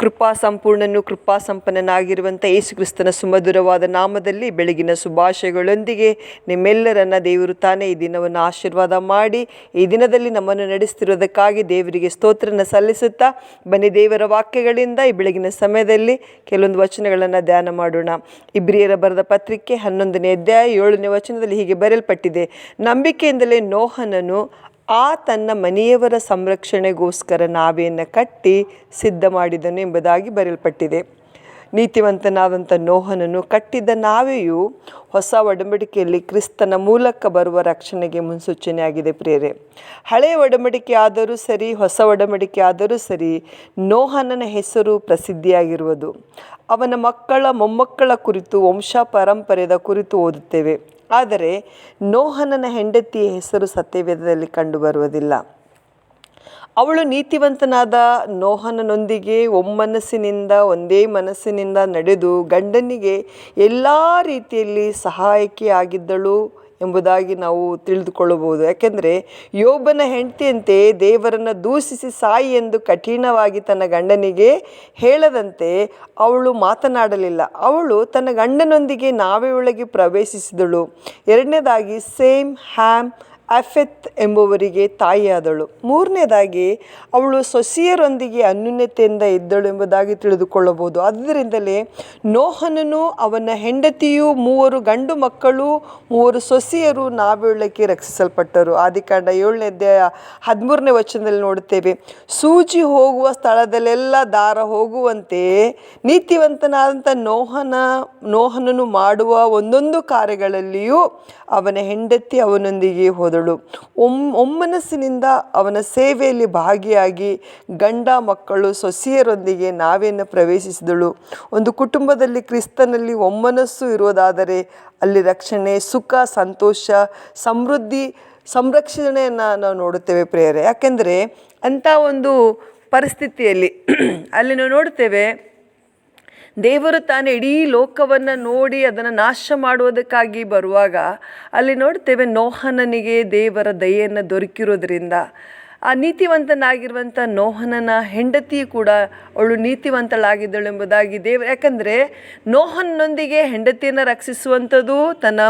ಕೃಪಾ ಸಂಪೂರ್ಣನು ಕೃಪಾ ಸಂಪನ್ನನಾಗಿರುವಂಥ ಯೇಸುಕ್ರಿಸ್ತನ ಸುಮಧುರವಾದ ನಾಮದಲ್ಲಿ ಬೆಳಗಿನ ಶುಭಾಶಯಗಳೊಂದಿಗೆ ನಿಮ್ಮೆಲ್ಲರನ್ನ ದೇವರು ತಾನೇ ಈ ದಿನವನ್ನು ಆಶೀರ್ವಾದ ಮಾಡಿ, ಈ ದಿನದಲ್ಲಿ ನಮ್ಮನ್ನು ನಡೆಸ್ತಿರೋದಕ್ಕಾಗಿ ದೇವರಿಗೆ ಸ್ತೋತ್ರನ ಸಲ್ಲಿಸುತ್ತಾ, ಬನ್ನಿ ದೇವರ ವಾಕ್ಯಗಳಿಂದ ಈ ಬೆಳಗಿನ ಸಮಯದಲ್ಲಿ ಕೆಲವೊಂದು ವಚನಗಳನ್ನು ಧ್ಯಾನ ಮಾಡೋಣ. ಇಬ್ರಿಯರ ಬರೆದ ಪತ್ರಿಕೆ ಹನ್ನೊಂದನೇ ಅಧ್ಯಾಯ ಏಳನೇ ವಚನದಲ್ಲಿ ಹೀಗೆ ಬರೆಯಲ್ಪಟ್ಟಿದೆ, ನಂಬಿಕೆಯಿಂದಲೇ ನೋಹನನು ಆ ತನ್ನ ಮನೆಯವರ ಸಂರಕ್ಷಣೆಗೋಸ್ಕರ ನಾವೆಯನ್ನು ಕಟ್ಟಿ ಸಿದ್ಧ ಮಾಡಿದನು ಎಂಬುದಾಗಿ ಬರೆಯಲ್ಪಟ್ಟಿದೆ. ನೀತಿವಂತನಾದಂಥ ನೋಹನನ್ನು ಕಟ್ಟಿದ್ದ ನಾವೆಯು ಹೊಸ ಒಡಂಬಡಿಕೆಯಲ್ಲಿ ಕ್ರಿಸ್ತನ ಮೂಲಕ ಬರುವ ರಕ್ಷಣೆಗೆ ಮುನ್ಸೂಚನೆಯಾಗಿದೆ ಪ್ರೇರೆ ಹಳೆಯ ಒಡಂಬಡಿಕೆ ಆದರೂ ಸರಿ, ಹೊಸ ಒಡಂಬಡಿಕೆ ಆದರೂ ಸರಿ ನೋಹನನ ಹೆಸರು ಪ್ರಸಿದ್ಧಿಯಾಗಿರುವುದು. ಅವನ ಮಕ್ಕಳ ಮೊಮ್ಮಕ್ಕಳ ಕುರಿತು, ವಂಶ ಪರಂಪರೆದ ಕುರಿತು ಓದುತ್ತೇವೆ. ಆದರೆ ನೋಹನನ ಹೆಂಡತಿಯ ಹೆಸರು ಸತ್ಯವೇದದಲ್ಲಿ ಕಂಡುಬರುವುದಿಲ್ಲ. ಅವಳು ನೀತಿವಂತನಾದ ನೋಹನನೊಂದಿಗೆ ಒಮ್ಮನಸ್ಸಿನಿಂದ, ಒಂದೇ ಮನಸ್ಸಿನಿಂದ ನಡೆದು ಗಂಡನಿಗೆ ಎಲ್ಲ ರೀತಿಯಲ್ಲಿ ಸಹಾಯಕಿಯಾಗಿದ್ದಳು. ಎಂಬುದಾಗಿ ನಾವು ತಿಳಿದುಕೊಳ್ಳಬಹುದು. ಯಾಕೆಂದರೆ ಯೋಬನ ಹೆಂಡತಿಯಂತೆ ದೇವರನ್ನು ದೂಷಿಸಿ ಸಾಯಿ ಎಂದು ಕಠಿಣವಾಗಿ ತನ್ನ ಗಂಡನಿಗೆ ಹೇಳದಂತೆ ಅವಳು ಮಾತನಾಡಲಿಲ್ಲ. ಅವಳು ತನ್ನ ಗಂಡನೊಂದಿಗೆ ನಾವೆ ಒಳಗೆ ಪ್ರವೇಶಿಸಿದಳು. ಎರಡನೇದಾಗಿ, ಸೇಮ್ ಹ್ಯಾಮ್ ಅಫೆತ್ ಎಂಬುವರಿಗೆ ತಾಯಿಯಾದಳು. ಮೂರನೇದಾಗಿ, ಅವಳು ಸೊಸಿಯರೊಂದಿಗೆ ಅನ್ಯೂನ್ಯತೆಯಿಂದ ಇದ್ದಳು ಎಂಬುದಾಗಿ ತಿಳಿದುಕೊಳ್ಳಬಹುದು. ಆದ್ದರಿಂದಲೇ ನೋಹನನು ಅವನ ಹೆಂಡತಿಯು ಮೂವರು ಗಂಡು ಮಕ್ಕಳು, ಮೂವರು ಸೊಸಿಯರು ನಾವೇಳಕ್ಕೆ ರಕ್ಷಿಸಲ್ಪಟ್ಟರು. ಆದಿಕಾಂಡ ಏಳನೇ ಅಧ್ಯಾಯ ಹದಿಮೂರನೇ ವಚನದಲ್ಲಿ ನೋಡುತ್ತೇವೆ, ಸೂಜಿ ಹೋಗುವ ಸ್ಥಳದಲ್ಲೆಲ್ಲ ದಾರ ಹೋಗುವಂತೆ ನೀತಿವಂತನಾದಂಥ ನೋಹನ, ನೋಹನನು ಮಾಡುವ ಒಂದೊಂದು ಕಾರ್ಯಗಳಲ್ಲಿಯೂ ಅವನ ಹೆಂಡತಿ ಅವನೊಂದಿಗೆ ಹೋದಳು. ಒಮ್, ಒಮ್ಮನಸ್ಸಿನಿಂದ ಅವನ ಸೇವೆಯಲ್ಲಿ ಭಾಗಿಯಾಗಿ ಗಂಡ ಮಕ್ಕಳು ಸೊಸಿಯರೊಂದಿಗೆ ನಾವೇನ ಪ್ರವೇಶಿಸಿದಳು. ಒಂದು ಕುಟುಂಬದಲ್ಲಿ ಕ್ರಿಸ್ತನಲ್ಲಿ ಒಮ್ಮನಸ್ಸು ಇರುವುದಾದರೆ ಅಲ್ಲಿ ರಕ್ಷಣೆ, ಸುಖ, ಸಂತೋಷ, ಸಮೃದ್ಧಿ, ಸಂರಕ್ಷಣೆಯನ್ನು ನಾವು ನೋಡುತ್ತೇವೆ ಪ್ರೇಯರೆ. ಯಾಕೆಂದರೆ ಅಂಥ ಒಂದು ಪರಿಸ್ಥಿತಿಯಲ್ಲಿ ಅಲ್ಲಿ ನಾವು ನೋಡ್ತೇವೆ ದೇವರು ತಾನು ಇಡೀ ಲೋಕವನ್ನು ನೋಡಿ ಅದನ್ನು ನಾಶ ಮಾಡುವುದಕ್ಕಾಗಿ ಬರುವಾಗ ಅಲ್ಲಿ ನೋಡ್ತೇವೆ ನೋಹನನಿಗೆ ದೇವರ ದಯೆಯನ್ನು ದೊರಕಿರೋದ್ರಿಂದ ಆ ನೀತಿವಂತನಾಗಿರುವಂಥ ನೋಹನನ ಹೆಂಡತಿ ಕೂಡ ಅವಳು ನೀತಿವಂತಳಾಗಿದ್ದಳು ಎಂಬುದಾಗಿ ದೇವ, ಯಾಕಂದರೆ ನೋಹನ್ನೊಂದಿಗೆ ಹೆಂಡತಿಯನ್ನು ರಕ್ಷಿಸುವಂಥದ್ದು, ತನ್ನ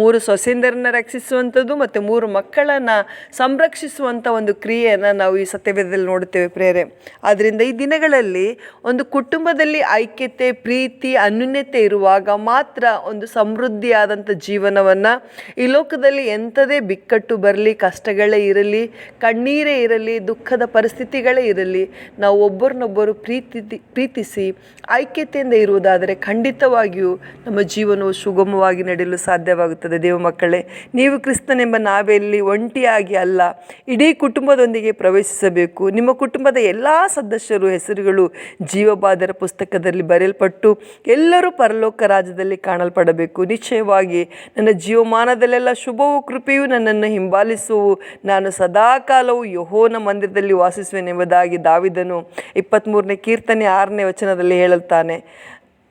ಮೂರು ಸೊಸೆಂದರನ್ನು ರಕ್ಷಿಸುವಂಥದ್ದು ಮತ್ತು ಮೂರು ಮಕ್ಕಳನ್ನು ಸಂರಕ್ಷಿಸುವಂಥ ಒಂದು ಕ್ರಿಯೆಯನ್ನು ನಾವು ಈ ಸತ್ಯವೇದದಲ್ಲಿ ನೋಡುತ್ತೇವೆ ಪ್ರೇರೆ ಆದ್ದರಿಂದ ಈ ದಿನಗಳಲ್ಲಿ ಒಂದು ಕುಟುಂಬದಲ್ಲಿ ಐಕ್ಯತೆ, ಪ್ರೀತಿ, ಅನ್ಯೂನ್ಯತೆ ಇರುವಾಗ ಮಾತ್ರ ಒಂದು ಸಮೃದ್ಧಿಯಾದಂಥ ಜೀವನವನ್ನು ಈ ಲೋಕದಲ್ಲಿ ಎಂಥದೇ ಬಿಕ್ಕಟ್ಟು ಬರಲಿ, ಕಷ್ಟಗಳೇ ಇರಲಿ, ಕಣ್ಣೀರೇ ಇರಲಿ, ದುಃಖದ ಪರಿಸ್ಥಿತಿಗಳೇ ಇರಲಿ, ನಾವು ಒಬ್ಬರನ್ನೊಬ್ಬರು ಪ್ರೀತಿ, ಪ್ರೀತಿಸಿ, ಐಕ್ಯತೆಯಿಂದ ಇರುವುದಾದರೆ ಖಂಡಿತವಾಗಿಯೂ ನಮ್ಮ ಜೀವನವು ಸುಗಮವಾಗಿ ನಡೆಯಲು ಸಾಧ್ಯವಾಗುತ್ತದೆ. ದೇವ ಮಕ್ಕಳೇ, ನೀವು ಕ್ರಿಸ್ತನೆಂಬ ನಾವೆಲ್ಲಿ ಒಂಟಿಯಾಗಿ ಅಲ್ಲ, ಇಡೀ ಕುಟುಂಬದೊಂದಿಗೆ ಪ್ರವೇಶಿಸಬೇಕು. ನಿಮ್ಮ ಕುಟುಂಬದ ಎಲ್ಲ ಸದಸ್ಯರು, ಹೆಸರುಗಳು ಜೀವಬಾದರ ಪುಸ್ತಕದಲ್ಲಿ ಬರೆಯಲ್ಪಟ್ಟು ಎಲ್ಲರೂ ಪರಲೋಕ ರಾಜ್ಯದಲ್ಲಿ ಕಾಣಲ್ಪಡಬೇಕು. ನಿಶ್ಚಯವಾಗಿ ನನ್ನ ಜೀವಮಾನದಲ್ಲೆಲ್ಲ ಶುಭವೂ, ಕೃಪೆಯೂ ನನ್ನನ್ನು ಹಿಂಬಾಲಿಸುವು ನಾನು ಸದಾಕಾಲವು ಯಹೋನ ಮಂದಿರದಲ್ಲಿ ವಾಸಿಸುವೆನೆಂಬುದಾಗಿ ದಾವಿದನು ಇಪ್ಪತ್ತ್ಮೂರನೇ ಕೀರ್ತನೆ ಆರನೇ ವಚನದಲ್ಲಿ ಹೇಳುತ್ತಾನೆ.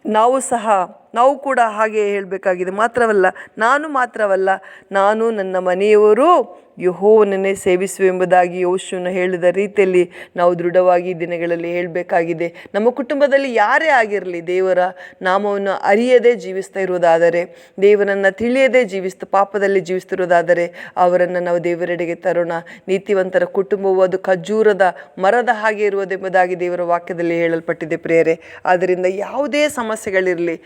ನಾವು ಸಹ ನಾವು ಕೂಡ ಹಾಗೆ ಹೇಳಬೇಕಾಗಿದೆ. ಮಾತ್ರವಲ್ಲ, ನಾನು ಮಾತ್ರವಲ್ಲ, ನಾನು ನನ್ನ ಮನೆಯವರು ಯಹೋವನನ್ನೇ ಸೇವಿಸುವೆಂಬುದಾಗಿ ಯೋಶುನ ಹೇಳಿದ ರೀತಿಯಲ್ಲಿ ನಾವು ದೃಢವಾಗಿ ದಿನಗಳಲ್ಲಿ ಹೇಳಬೇಕಾಗಿದೆ. ನಮ್ಮ ಕುಟುಂಬದಲ್ಲಿ ಯಾರೇ ಆಗಿರಲಿ, ದೇವರ ನಾಮವನ್ನು ಅರಿಯದೇ ಜೀವಿಸ್ತಾ ಇರುವುದಾದರೆ, ದೇವರನ್ನು ತಿಳಿಯದೇ ಜೀವಿಸ್ತಾ, ಪಾಪದಲ್ಲಿ ಜೀವಿಸ್ತಿರೋದಾದರೆ ಅವರನ್ನು ನಾವು ದೇವರೆಡೆಗೆ ತರೋಣ. ನೀತಿವಂತರ ಕುಟುಂಬವು ಅದು ಖಜೂರದ ಮರದ ಹಾಗೆ ಇರುವುದೆಂಬುದಾಗಿ ದೇವರ ವಾಕ್ಯದಲ್ಲಿ ಹೇಳಲ್ಪಟ್ಟಿದೆ ಪ್ರೇಯರೆ. ಆದ್ದರಿಂದ ಯಾವುದೇ ಸಮಸ್ಯೆಗಳಿರಲಿ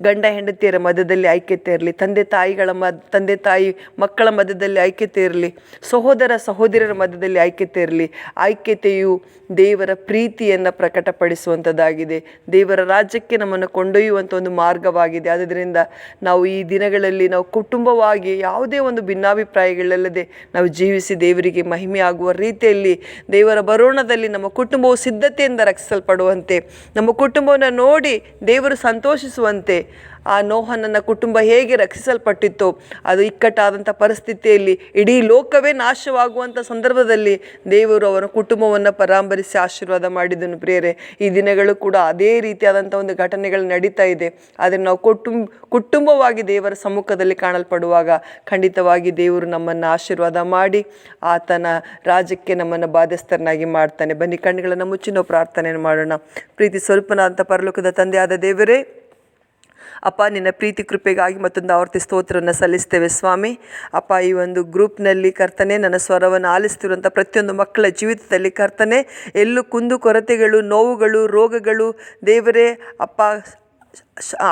ಗಂಡ ಹೆಂಡತಿಯರ ಮಧ್ಯದಲ್ಲಿ ಐಕ್ಯತೆ ಇರಲಿ ತಂದೆ ತಾಯಿಗಳ ಮ, ತಂದೆ ತಾಯಿ ಮಕ್ಕಳ ಮಧ್ಯದಲ್ಲಿ ಐಕ್ಯತೆ ಇರಲಿ ಸಹೋದರ ಸಹೋದರರ ಮಧ್ಯದಲ್ಲಿ ಐಕ್ಯತೆ ಇರಲಿ ಐಕ್ಯತೆಯು ದೇವರ ಪ್ರೀತಿಯನ್ನು ಪ್ರಕಟಪಡಿಸುವಂಥದ್ದಾಗಿದೆ ದೇವರ ರಾಜ್ಯಕ್ಕೆ ನಮ್ಮನ್ನು ಕೊಂಡೊಯ್ಯುವಂಥ ಒಂದು ಮಾರ್ಗವಾಗಿದೆ. ಆದ್ದರಿಂದ ನಾವು ಈ ದಿನಗಳಲ್ಲಿ ನಾವು ಕುಟುಂಬವಾಗಿ ಯಾವುದೇ ಒಂದು ಭಿನ್ನಾಭಿಪ್ರಾಯಗಳಲ್ಲದೆ ನಾವು ಜೀವಿಸಿ ದೇವರಿಗೆ ಮಹಿಮೆ ಆಗುವ ರೀತಿಯಲ್ಲಿ ದೇವರ ಬರೋಣದಲ್ಲಿ ನಮ್ಮ ಕುಟುಂಬವು ಸಿದ್ಧತೆಯಿಂದ ರಕ್ಷಿಸಲ್ಪಡುವಂತೆ, ನಮ್ಮ ಕುಟುಂಬವನ್ನು ನೋಡಿ ದೇವರು ಸಂತೋಷಿಸುವಂತೆ ಆ ನೋಹನನ್ನ ಕುಟುಂಬ ಹೇಗೆ ರಕ್ಷಿಸಲ್ಪಟ್ಟಿತ್ತು, ಅದು ಇಕ್ಕಟ್ಟಾದಂಥ ಪರಿಸ್ಥಿತಿಯಲ್ಲಿ ಇಡೀ ಲೋಕವೇ ನಾಶವಾಗುವಂಥ ಸಂದರ್ಭದಲ್ಲಿ ದೇವರು ಅವರ ಕುಟುಂಬವನ್ನು ಪರಾಮರಿಸಿ ಆಶೀರ್ವಾದ ಮಾಡಿದನು. ಪ್ರಿಯರೇ, ಈ ದಿನಗಳು ಕೂಡ ಅದೇ ರೀತಿಯಾದಂಥ ಒಂದು ಘಟನೆಗಳು ನಡೀತಾ ಇದೆ. ಆದರೆ ನಾವು ಕುಟುಂಬ ಕುಟುಂಬವಾಗಿ ದೇವರ ಸಮ್ಮುಖದಲ್ಲಿ ಕಾಣಲ್ಪಡುವಾಗ ಖಂಡಿತವಾಗಿ ದೇವರು ನಮ್ಮನ್ನು ಆಶೀರ್ವಾದ ಮಾಡಿ, ಆತನ ರಾಜ್ಯಕ್ಕೆ ನಮ್ಮನ್ನು ಬಾಧ್ಯಸ್ಥರನ್ನಾಗಿ ಮಾಡ್ತಾನೆ. ಬನ್ನಿ, ಕಣ್ಣುಗಳನ್ನು ಮುಚ್ಚಿ ನಾವು ಪ್ರಾರ್ಥನೆಯನ್ನು ಮಾಡೋಣ. ಪ್ರೀತಿ ಸ್ವಲ್ಪನಾದಂಥ ಪರಲೋಕದ ತಂದೆಯಾದ ದೇವರೇ ಅಪ್ಪ, ನಿನ್ನ ಪ್ರೀತಿ, ಕೃಪೆಗಾಗಿ ಮತ್ತೊಂದು ಆವರ್ತಿ ಸ್ತೋತ್ರವನ್ನು ಸಲ್ಲಿಸ್ತೇವೆ ಸ್ವಾಮಿ. ಅಪ್ಪ, ಈ ಒಂದು ಗ್ರೂಪ್ನಲ್ಲಿ ಕರ್ತನೆ, ನನ್ನ ಸ್ವರವನ್ನು ಆಲಿಸ್ತಿರುವಂಥ ಪ್ರತಿಯೊಂದು ಮಕ್ಕಳ ಜೀವಿತದಲ್ಲಿ ಕರ್ತನೆ, ಎಲ್ಲೂ ಕುಂದು ಕೊರತೆಗಳು, ನೋವುಗಳು, ರೋಗಗಳು, ದೇವರೇ, ಅಪ್ಪ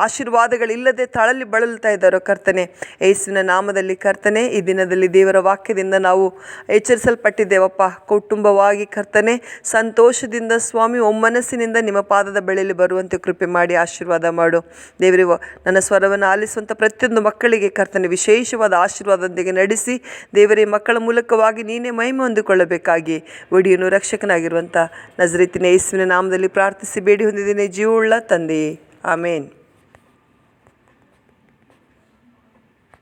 ಆಶೀರ್ವಾದಗಳಿಲ್ಲದೆ ತಳಲಿ ಬಳಲ್ತಾ ಇದ್ದಾರೋ ಕರ್ತನೆ, ಯೇಸುವಿನ ನಾಮದಲ್ಲಿ ಕರ್ತನೆ, ಈ ದಿನದಲ್ಲಿ ದೇವರ ವಾಕ್ಯದಿಂದ ನಾವು ಎಚ್ಚರಿಸಲ್ಪಟ್ಟಿದ್ದೇವಪ್ಪ. ಕುಟುಂಬವಾಗಿ ಕರ್ತನೆ, ಸಂತೋಷದಿಂದ ಸ್ವಾಮಿ, ಒಮ್ಮನಸ್ಸಿನಿಂದ ನಿಮ್ಮ ಪಾದದ ಬೆಳೆಯಲ್ಲಿ ಬರುವಂತೆ ಕೃಪೆ ಮಾಡಿ ಆಶೀರ್ವಾದ ಮಾಡು. ದೇವರಿ ನನ್ನ ಸ್ವರವನ್ನು ಆಲಿಸುವಂಥ ಪ್ರತಿಯೊಂದು ಮಕ್ಕಳಿಗೆ ಕರ್ತನೆ ವಿಶೇಷವಾದ ಆಶೀರ್ವಾದದೊಂದಿಗೆ ನಡೆಸಿ, ದೇವರೇ, ಮಕ್ಕಳ ಮೂಲಕವಾಗಿ ನೀನೇ ಮಹಿಮೆ ಹೊಂದಿಕೊಳ್ಳಬೇಕಾಗಿ ಒಡಿಯನು ರಕ್ಷಕನಾಗಿರುವಂಥ ನಜರೀತಿನ ಯೇಸುವಿನ ನಾಮದಲ್ಲಿ ಪ್ರಾರ್ಥಿಸಿ, ಬೇಡಿ ಹೊಂದಿದ್ದೇನೆ ಜೀವವುಳ್ಳ ತಂದೆಯೇ Amen.